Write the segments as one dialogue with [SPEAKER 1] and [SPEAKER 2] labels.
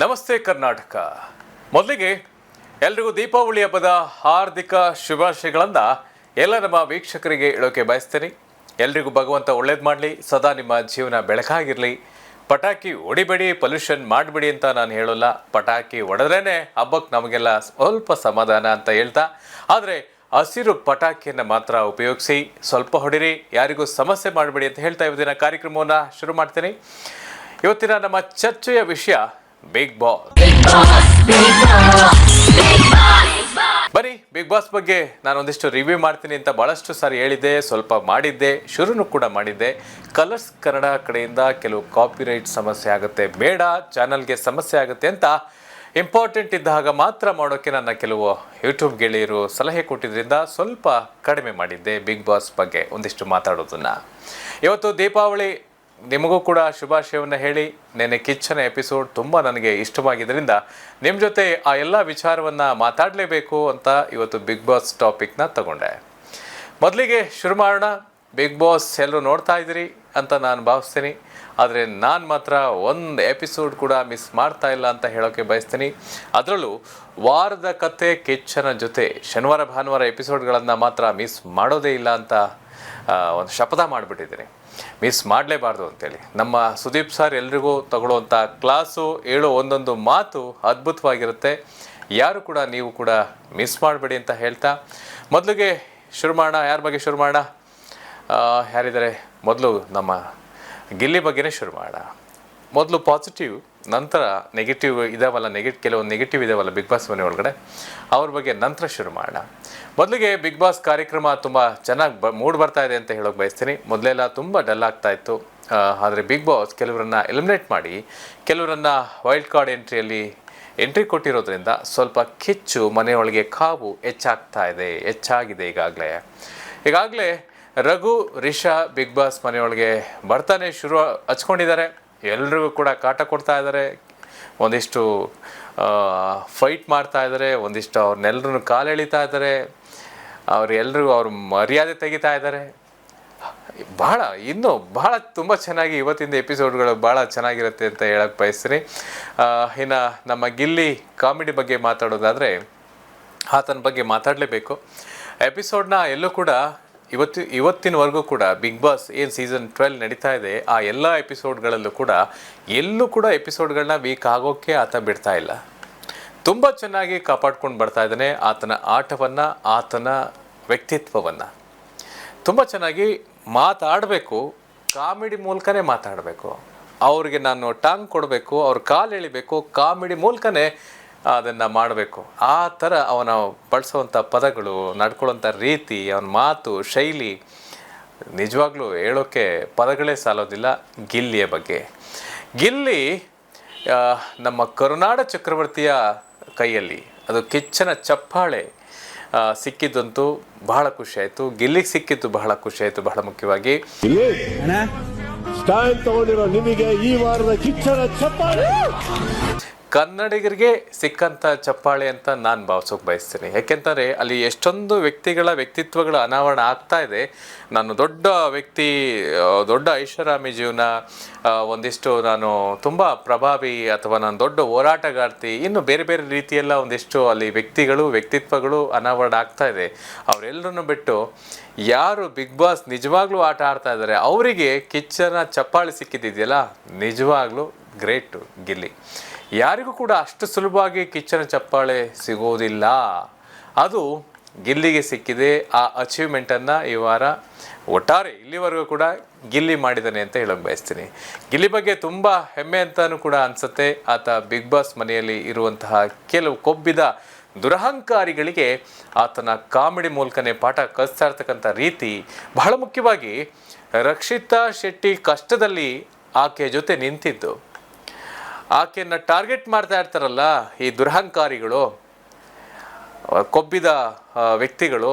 [SPEAKER 1] ನಮಸ್ತೆ ಕರ್ನಾಟಕ. ಮೊದಲಿಗೆ ಎಲ್ರಿಗೂ ದೀಪಾವಳಿ ಹಬ್ಬದ ಹಾರ್ದಿಕ ಶುಭಾಶಯಗಳನ್ನು ಎಲ್ಲ ನಮ್ಮ ವೀಕ್ಷಕರಿಗೆ ಹೇಳೋಕೆ ಬಯಸ್ತೇನೆ. ಎಲ್ರಿಗೂ ಭಗವಂತ ಒಳ್ಳೇದು ಮಾಡಲಿ, ಸದಾ ನಿಮ್ಮ ಜೀವನ ಬೆಳಕಾಗಿರಲಿ. ಪಟಾಕಿ ಹೊಡಿಬೇಡಿ, ಪೊಲ್ಯೂಷನ್ ಮಾಡಬೇಡಿ ಅಂತ ನಾನು ಹೇಳೋಲ್ಲ. ಪಟಾಕಿ ಹೊಡೆದ್ರೇ ಹಬ್ಬಕ್ಕೆ ನಮಗೆಲ್ಲ ಸ್ವಲ್ಪ ಸಮಾಧಾನ ಅಂತ ಹೇಳ್ತಾ. ಆದರೆ ಹಸಿರು ಪಟಾಕಿಯನ್ನು ಮಾತ್ರ ಉಪಯೋಗಿಸಿ ಸ್ವಲ್ಪ ಹೊಡಿರಿ, ಯಾರಿಗೂ ಸಮಸ್ಯೆ ಮಾಡಬೇಡಿ ಅಂತ ಹೇಳ್ತಾ ಇವತ್ತಿನ ಕಾರ್ಯಕ್ರಮವನ್ನು ಶುರು ಮಾಡ್ತೀನಿ. ಇವತ್ತಿನ ನಮ್ಮ ಚರ್ಚೆಯ ವಿಷಯ ಬಿಗ್ ಬಾಸ್ ಬರೀ ಬಿಗ್ ಬಾಸ್ ಬಗ್ಗೆ ನಾನು ಒಂದಿಷ್ಟು ರಿವ್ಯೂ ಮಾಡ್ತೀನಿ ಅಂತ ಭಾಳಷ್ಟು ಸಾರಿ ಹೇಳಿದ್ದೆ ಸ್ವಲ್ಪ ಮಾಡಿದ್ದೆ ಶುರುನು ಕೂಡ ಮಾಡಿದ್ದೆ. ಕಲರ್ಸ್ ಕನ್ನಡ ಕಡೆಯಿಂದ ಕೆಲವು ಕಾಪಿರೈಟ್ ಸಮಸ್ಯೆ ಆಗುತ್ತೆ. ಬೇಡ ಚಾನಲ್ಗೆ ಸಮಸ್ಯೆ ಆಗುತ್ತೆ ಅಂತ ಇಂಪಾರ್ಟೆಂಟ್ ಇದ್ದಾಗ ಮಾತ್ರ ಮಾಡೋಕ್ಕೆ ನನ್ನ ಕೆಲವು ಯೂಟ್ಯೂಬ್ ಗೆಳೆಯರು ಸಲಹೆ ಕೊಟ್ಟಿದ್ದರಿಂದ ಸ್ವಲ್ಪ ಕಡಿಮೆ ಮಾಡಿದ್ದೆ ಬಿಗ್ ಬಾಸ್ ಬಗ್ಗೆ ಒಂದಿಷ್ಟು ಮಾತಾಡೋದನ್ನು. ಇವತ್ತು ದೀಪಾವಳಿ ನಿಮಗೂ ಕೂಡ ಶುಭಾಶಯವನ್ನು ಹೇಳಿ ನೆನ್ನೆ ಕಿಚ್ಚನ ಎಪಿಸೋಡ್ ತುಂಬ ನನಗೆ ಇಷ್ಟವಾಗಿದ್ದರಿಂದ ನಿಮ್ಮ ಜೊತೆ ಆ ಎಲ್ಲ ವಿಚಾರವನ್ನು ಮಾತಾಡಲೇಬೇಕು ಅಂತ ಇವತ್ತು ಬಿಗ್ ಬಾಸ್ ಟಾಪಿಕ್ನ ತಗೊಂಡೆ. ಮೊದಲಿಗೆ ಶುರು ಮಾಡೋಣ. ಬಿಗ್ ಬಾಸ್ ಎಲ್ಲರೂ ನೋಡ್ತಾ ಇದ್ದೀರಿ ಅಂತ ನಾನು ಭಾವಿಸ್ತೀನಿ. ಆದರೆ ನಾನು ಮಾತ್ರ ಒಂದು ಎಪಿಸೋಡ್ ಕೂಡ ಮಿಸ್ ಮಾಡ್ತಾ ಇಲ್ಲ ಅಂತ ಹೇಳೋಕ್ಕೆ ಬಯಸ್ತೀನಿ. ಅದರಲ್ಲೂ ವಾರದ ಕತೆ ಕಿಚ್ಚನ ಜೊತೆ ಶನಿವಾರ ಭಾನುವಾರ ಎಪಿಸೋಡ್ಗಳನ್ನು ಮಾತ್ರ ಮಿಸ್ ಮಾಡೋದೇ ಇಲ್ಲ ಅಂತ ಒಂದು ಶಪಥ ಮಾಡಿಬಿಟ್ಟಿದ್ದೀನಿ. ಮಿಸ್ ಮಾಡಲೇಬಾರ್ದು ಅಂತೇಳಿ. ನಮ್ಮ ಸುದೀಪ್ ಸರ್ ಎಲ್ರಿಗೂ ತಗೊಳ್ಳುವಂಥ ಕ್ಲಾಸು ಹೇಳೋ ಒಂದೊಂದು ಮಾತು ಅದ್ಭುತವಾಗಿರುತ್ತೆ. ಯಾರು ಕೂಡ ನೀವು ಕೂಡ ಮಿಸ್ ಮಾಡಬೇಡಿ ಅಂತ ಹೇಳ್ತಾ, ಮೊದಲಿಗೆ ಶುರು ಮಾಡೋಣ ಯಾರ ಬಗ್ಗೆ ಶುರು ಮಾಡೋಣ ಯಾರಿದ್ದಾರೆ? ಮೊದಲು ನಮ್ಮ ಗಿಲ್ಲಿ ಬಗ್ಗೆನೇ ಶುರು ಮಾಡೋಣ ಮೊದಲು ಪಾಸಿಟಿವ್ ನಂತರ ನೆಗೆಟಿವ್ ಇದಾವಲ್ಲ ನೆಗೆಟ್ ಕೆಲವು ನೆಗೆಟಿವ್ ಇದಾವಲ್ಲ ಬಿಗ್ ಬಾಸ್ ಮನೆ ಒಳಗಡೆ, ಅವ್ರ ಬಗ್ಗೆ ನಂತರ ಶುರು ಮಾಡೋಣ. ಮೊದಲಿಗೆ ಬಿಗ್ ಬಾಸ್ ಕಾರ್ಯಕ್ರಮ ತುಂಬ ಚೆನ್ನಾಗಿ ಬ, ಮೂಡ್ ಬರ್ತಾ ಇದೆ ಅಂತ ಹೇಳೋಕೆ ಬಯಸ್ತೀನಿ. ಮೊದಲೆಲ್ಲ ತುಂಬ ಡಲ್ ಆಗ್ತಾ ಇತ್ತು. ಆದರೆ ಬಿಗ್ ಬಾಸ್ ಕೆಲವರನ್ನ ಎಲಿಮಿನೇಟ್ ಮಾಡಿ, ಕೆಲವರನ್ನ ವೈಲ್ಡ್ ಕಾರ್ಡ್ ಎಂಟ್ರಿಯಲ್ಲಿ ಎಂಟ್ರಿ ಕೊಟ್ಟಿರೋದ್ರಿಂದ ಸ್ವಲ್ಪ ಕಿಚ್ಚು ಮನೆಯೊಳಗೆ ಕಾವು ಹೆಚ್ಚಾಗ್ತಾ ಇದೆ, ಹೆಚ್ಚಾಗಿದೆ ಈಗಾಗಲೇ. ಈಗಾಗಲೇ ರಘು, ರಿಷಾ ಬಿಗ್ ಬಾಸ್ ಮನೆಯೊಳಗೆ ಬರ್ತಾನೆ ಶುರು ಹಚ್ಕೊಂಡಿದ್ದಾರೆ. ಎಲ್ರಿಗೂ ಕೂಡ ಕಾಟ ಕೊಡ್ತಾ ಇದ್ದಾರೆ. ಒಂದಿಷ್ಟು ಫೈಟ್ ಮಾಡ್ತಾ ಇದ್ದಾರೆ, ಒಂದಿಷ್ಟು ಅವ್ರನ್ನೆಲ್ಲರೂ ಕಾಲೆಳಿತಾ ಇದ್ದಾರೆ. ಅವರೆಲ್ಲರಿಗೂ ಅವ್ರ ಮರ್ಯಾದೆ ತೆಗಿತಾ ಇದ್ದಾರೆ. ಭಾಳ ಇನ್ನೂ ಬಹಳ ತುಂಬ ಚೆನ್ನಾಗಿ ಇವತ್ತಿನ ಎಪಿಸೋಡ್ಗಳು ಭಾಳ ಚೆನ್ನಾಗಿರುತ್ತೆ ಅಂತ ಹೇಳಕ್ಕೆ ಬಯಸ್ತೀನಿ. ಇನ್ನು ನಮ್ಮ ಗಿಲ್ಲಿ ಕಾಮಿಡಿ ಬಗ್ಗೆ ಮಾತಾಡೋದಾದರೆ ಆತನ ಬಗ್ಗೆ ಮಾತಾಡಲೇಬೇಕು. ಎಪಿಸೋಡ್ನ ಎಲ್ಲೂ ಕೂಡ ಇವತ್ತು, ಇವತ್ತಿನವರೆಗೂ ಕೂಡ ಬಿಗ್ ಬಾಸ್ ಏನು ಸೀಸನ್ ಟ್ವೆಲ್ ನಡೀತಾ ಇದೆ, ಆ ಎಲ್ಲ ಎಪಿಸೋಡ್ಗಳಲ್ಲೂ ಕೂಡ ಎಲ್ಲೂ ಕೂಡ ಎಪಿಸೋಡ್ಗಳನ್ನ ವೀಕ್ ಆಗೋಕ್ಕೆ ಆತ ಬಿಡ್ತಾ ಇಲ್ಲ. ತುಂಬ ಚೆನ್ನಾಗಿ ಕಾಪಾಡ್ಕೊಂಡು ಬರ್ತಾ ಇದ್ದಾನೆ ಆತನ ಆಟವನ್ನು, ಆತನ ವ್ಯಕ್ತಿತ್ವವನ್ನು. ತುಂಬ ಚೆನ್ನಾಗಿ ಮಾತಾಡಬೇಕು, ಕಾಮಿಡಿ ಮೂಲಕನೇ ಮಾತಾಡಬೇಕು. ಅವ್ರಿಗೆ ನಾನು ಟಾಂಗ್ ಕೊಡಬೇಕು, ಅವ್ರ ಕಾಲು ಎಳಿಬೇಕು, ಕಾಮಿಡಿ ಮೂಲಕನೇ ಅದನ್ನು ಮಾಡಬೇಕು. ಆ ಥರ ಅವನ ಬಳಸುವಂಥ ಪದಗಳು ನಡ್ಕೊಳ್ಳೋಂಥ ರೀತಿ ಅವನ ಮಾತು ಶೈಲಿ ನಿಜವಾಗ್ಲೂ ಹೇಳೋಕ್ಕೆ ಪದಗಳೇ ಸಾಲೋದಿಲ್ಲ. ಗಿಲ್ಲಿಯ ಬಗ್ಗೆ. ಗಿಲ್ಲಿ ನಮ್ಮ ಕರುನಾಡ ಚಕ್ರವರ್ತಿಯ ಕೈಯಲ್ಲಿ ಅದು ಕಿಚ್ಚನ ಚಪ್ಪಾಳೆ ಸಿಕ್ಕಿದ್ದಂತೂ ಬಹಳ ಖುಷಿ ಆಯಿತು ಗಿಲ್ಲಿಗೆ ಸಿಕ್ಕಿದ್ದು ಬಹಳ ಖುಷಿ ಆಯಿತು ಬಹಳ ಮುಖ್ಯವಾಗಿ.
[SPEAKER 2] ನಿಮಗೆ ಈ ವಾರದ ಕಿಚ್ಚನ ಚಪ್ಪಾಳೆ.
[SPEAKER 1] ಕನ್ನಡಿಗರಿಗೆ ಸಿಕ್ಕಂಥ ಚಪ್ಪಾಳೆ ಅಂತ ನಾನು ಭಾವಿಸೋಕೆ ಬಯಸ್ತೀನಿ. ಯಾಕೆಂದರೆ ಅಲ್ಲಿ ಎಷ್ಟೊಂದು ವ್ಯಕ್ತಿಗಳ ವ್ಯಕ್ತಿತ್ವಗಳ ಅನಾವರಣ ಆಗ್ತಾ ಇದೆ. ನಾನು ದೊಡ್ಡ ವ್ಯಕ್ತಿ ದೊಡ್ಡ ಐಷಾರಾಮಿ ಜೀವನ ಒಂದಿಷ್ಟು ನಾನು ತುಂಬ ಪ್ರಭಾವಿ ಅಥವಾ ನಾನು ದೊಡ್ಡ ಹೋರಾಟಗಾರ್ತಿ, ಇನ್ನು ಬೇರೆ ಬೇರೆ ರೀತಿಯೆಲ್ಲ ಒಂದಿಷ್ಟು ಅಲ್ಲಿ ವ್ಯಕ್ತಿಗಳು, ವ್ಯಕ್ತಿತ್ವಗಳು ಅನಾವರಣ ಆಗ್ತಾ ಇದೆ. ಅವರೆಲ್ಲರನ್ನು ಬಿಟ್ಟು ಯಾರು ಬಿಗ್ ಬಾಸ್ ನಿಜವಾಗ್ಲೂ ಆಟ ಆಡ್ತಾ ಇದ್ದಾರೆ, ಅವರಿಗೆ ಕಿಚ್ಚನ ಚಪ್ಪಾಳೆ ಸಿಕ್ಕಿದ್ದಿದೆಯಲ್ಲ, ನಿಜವಾಗ್ಲೂ ಗ್ರೇಟು ಗಿಲ್ಲಿ. ಯಾರಿಗೂ ಕೂಡ ಅಷ್ಟು ಸುಲಭವಾಗಿ ಕಿಚ್ಚನ ಚಪ್ಪಾಳೆ ಸಿಗೋದಿಲ್ಲ. ಅದು ಗಿಲ್ಲಿಗೆ ಸಿಕ್ಕಿದೆ. ಆ ಅಚೀವ್ಮೆಂಟನ್ನು ಈ ವಾರ ಒಟ್ಟಾರೆ ಇಲ್ಲಿವರೆಗೂ ಕೂಡ ಗಿಲ್ಲಿ ಮಾಡಿದ್ದಾನೆ ಅಂತ ಹೇಳೋಕೆ ಬಯಸ್ತೀನಿ. ಗಿಲ್ಲಿ ಬಗ್ಗೆ ತುಂಬ ಹೆಮ್ಮೆ ಅಂತಲೂ ಕೂಡ ಅನಿಸುತ್ತೆ. ಆತ ಬಿಗ್ ಬಾಸ್ ಮನೆಯಲ್ಲಿ ಇರುವಂತಹ ಕೆಲವು ಕೊಬ್ಬಿದ ದುರಹಂಕಾರಿಗಳಿಗೆ ಆತನ ಕಾಮಿಡಿ ಮೂಲಕನೇ ಪಾಠ ಕಲಿಸ್ತಾ ಇರ್ತಕ್ಕಂಥ ರೀತಿ ಬಹಳ ಮುಖ್ಯವಾಗಿ ರಕ್ಷಿತಾ ಶೆಟ್ಟಿ ಕಷ್ಟದಲ್ಲಿ ಆಕೆಯ ಜೊತೆ ನಿಂತಿದ್ದು. ಆಕೆಯನ್ನು ಟಾರ್ಗೆಟ್ ಮಾಡ್ತಾ ಇರ್ತಾರಲ್ಲ ಈ ದುರಹಂಕಾರಿಗಳು, ಕೊಬ್ಬಿದ ವ್ಯಕ್ತಿಗಳು,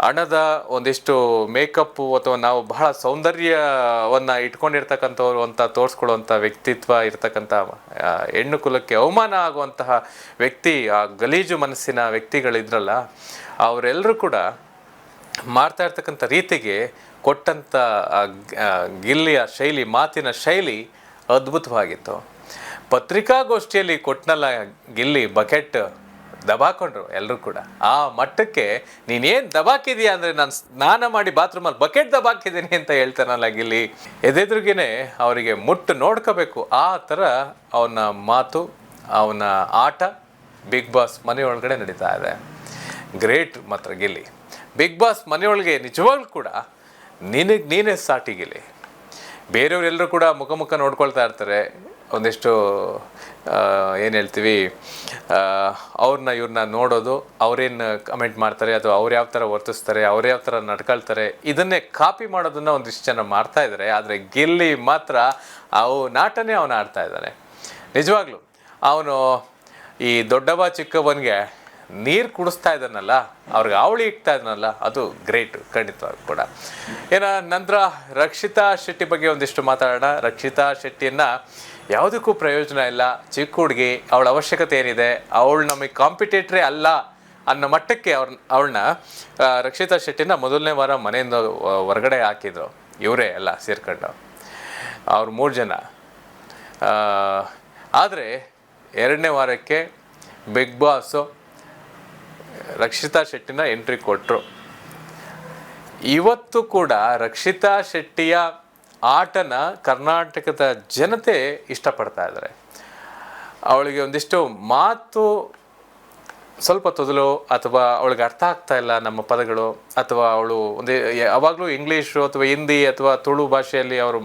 [SPEAKER 1] ಹಣದ ಒಂದಿಷ್ಟು ಮೇಕಪ್ಪು ಅಥವಾ ನಾವು ಬಹಳ ಸೌಂದರ್ಯವನ್ನು ಇಟ್ಕೊಂಡಿರ್ತಕ್ಕಂಥವ್ರು ಅಂತ ತೋರಿಸ್ಕೊಳ್ಳುವಂಥ ವ್ಯಕ್ತಿತ್ವ ಇರ್ತಕ್ಕಂಥ ಹೆಣ್ಣು ಕುಲಕ್ಕೆ ಅವಮಾನ ಆಗುವಂತಹ ವ್ಯಕ್ತಿ, ಆ, ಗಲೀಜು ಮನಸ್ಸಿನ ವ್ಯಕ್ತಿಗಳಿದ್ರಲ್ಲ, ಅವರೆಲ್ಲರೂ ಕೂಡ ಮಾಡ್ತಾ ಇರ್ತಕ್ಕಂಥ ರೀತಿಗೆ ಕೊಟ್ಟಂಥ ಗಿಲ್ಲಿಯ ಶೈಲಿ, ಮಾತಿನ ಶೈಲಿ ಅದ್ಭುತವಾಗಿತ್ತು. ಪತ್ರಿಕಾಗೋಷ್ಠಿಯಲ್ಲಿ ಕೊಟ್ಟನಲ್ಲ ಗಿಲ್ಲಿ, ಬಕೆಟ್ ದಬಾಕೊಂಡ್ರು ಎಲ್ಲರೂ ಕೂಡ. ಆ ಮಟ್ಟಕ್ಕೆ ನೀನೇನು ದಬಾಕಿದೀಯ ಅಂದರೆ ನಾನು ಸ್ನಾನ ಮಾಡಿ ಬಾತ್ರೂಮಲ್ಲಿ ಬಕೆಟ್ ದಬಾಕಿದ್ದೀನಿ ಅಂತ ಹೇಳ್ತಾನಲ್ಲ ಗಿಲ್ಲಿ. ಎದೆದ್ರಿಗೇ ಅವರಿಗೆ ಮುಟ್ಟು ನೋಡ್ಕೋಬೇಕು. ಆ ಥರ ಅವನ ಮಾತು, ಅವನ ಆಟ ಬಿಗ್ ಬಾಸ್ ಮನೆಯೊಳಗಡೆ ನಡೀತಾ ಇದೆ. ಗ್ರೇಟ್ ಮಾತ್ರ ಗಿಲ್ಲಿ. ಬಿಗ್ ಬಾಸ್ ಮನೆಯೊಳಗೆ ನಿಜವಾಗ್ಲೂ ಕೂಡ ನಿನಗೆ ನೀನೇ ಸಾಟಿ ಗಿಲ್ಲಿ. ಬೇರೆಯವರೆಲ್ಲರೂ ಕೂಡ ಮುಖ ಮುಖ ನೋಡ್ಕೊಳ್ತಾ ಇರ್ತಾರೆ. ಒಂದಿಷ್ಟು ಏನು ಹೇಳ್ತೀವಿ ಅವ್ರನ್ನ ಇವ್ರನ್ನ ನೋಡೋದು, ಅವ್ರೇನು ಕಮೆಂಟ್ ಮಾಡ್ತಾರೆ, ಅಥವಾ ಅವ್ರು ಯಾವ ಥರ ವರ್ತಿಸ್ತಾರೆ, ಅವ್ರು ಯಾವ ಥರ ನಡ್ಕೊಳ್ತಾರೆ, ಇದನ್ನೇ ಕಾಪಿ ಮಾಡೋದನ್ನು ಒಂದಿಷ್ಟು ಜನ ಮಾಡ್ತಾ ಇದ್ದಾರೆ ಆದರೆ ಗೆಲ್ಲಿ ಮಾತ್ರ ಅವು ನಾಟನೇ ಅವನು ಆಡ್ತಾ ಇದ್ದಾನೆ. ನಿಜವಾಗ್ಲೂ, ಅವನು ಈ ದೊಡ್ಡವ ಚಿಕ್ಕವನಿಗೆ ನೀರು ಕುಡಿಸ್ತಾ ಇದ್ದಾನಲ್ಲ, ಅವ್ರಿಗೆ ಅವಳಿ ಇಡ್ತಾ ಇದ್ದಾನಲ್ಲ, ಅದು ಗ್ರೇಟ್ ಖಂಡಿತವಾಗಿ ಕೂಡ. ಏನ, ನಂತರ ರಕ್ಷಿತಾ ಶೆಟ್ಟಿ ಬಗ್ಗೆ ಒಂದಿಷ್ಟು ಮಾತಾಡೋಣ. ರಕ್ಷಿತಾ ಶೆಟ್ಟಿಯನ್ನ ಯಾವುದಕ್ಕೂ ಪ್ರಯೋಜನ ಇಲ್ಲ. ಚಿಕ್ಕ ಹುಡುಗಿ, ಅವಳ ಅವಶ್ಯಕತೆ ಏನಿದೆ, ಅವಳು ನಮಗೆ ಕಾಂಪಿಟೇಟ್ರೇ ಅಲ್ಲ ಅನ್ನೋ ಮಟ್ಟಕ್ಕೆ ಅವ್ರ, ಅವಳನ್ನ ರಕ್ಷಿತಾ ಶೆಟ್ಟಿನ ಮೊದಲನೇ ವಾರ ಮನೆಯಿಂದ ಹೊರಗಡೆ ಹಾಕಿದ್ರು. ಇವರೇ ಎಲ್ಲ ಸೇರ್ಕೊಂಡು. ಅವ್ರು ಮೂರು ಜನ. ಆದರೆ ಎರಡನೇ ವಾರಕ್ಕೆ ಬಿಗ್ ಬಾಸು ರಕ್ಷಿತಾ ಶೆಟ್ಟಿನ ಎಂಟ್ರಿ ಕೊಟ್ಟರು ಇವತ್ತು ಕೂಡ ರಕ್ಷಿತಾ ಶೆಟ್ಟಿಯ ಆಟನ ಕರ್ನಾಟಕದ ಜನತೆ ಇಷ್ಟಪಡ್ತಾ ಇದ್ದಾರೆ. ಅವಳಿಗೆ ಒಂದಿಷ್ಟು ಮಾತು ಸ್ವಲ್ಪ ತೊದಲು ಅಥವಾ ಅವಳಿಗೆ ಅರ್ಥ ಆಗ್ತಾ ಇಲ್ಲ ನಮ್ಮ ಪದಗಳು ಅಥವಾ ಅವಳು ಒಂದೇ ಯಾವಾಗಲೂ ಇಂಗ್ಲೀಷು ಅಥವಾ ಹಿಂದಿ ಅಥವಾ ತುಳು ಭಾಷೆಯಲ್ಲಿ ಅವರು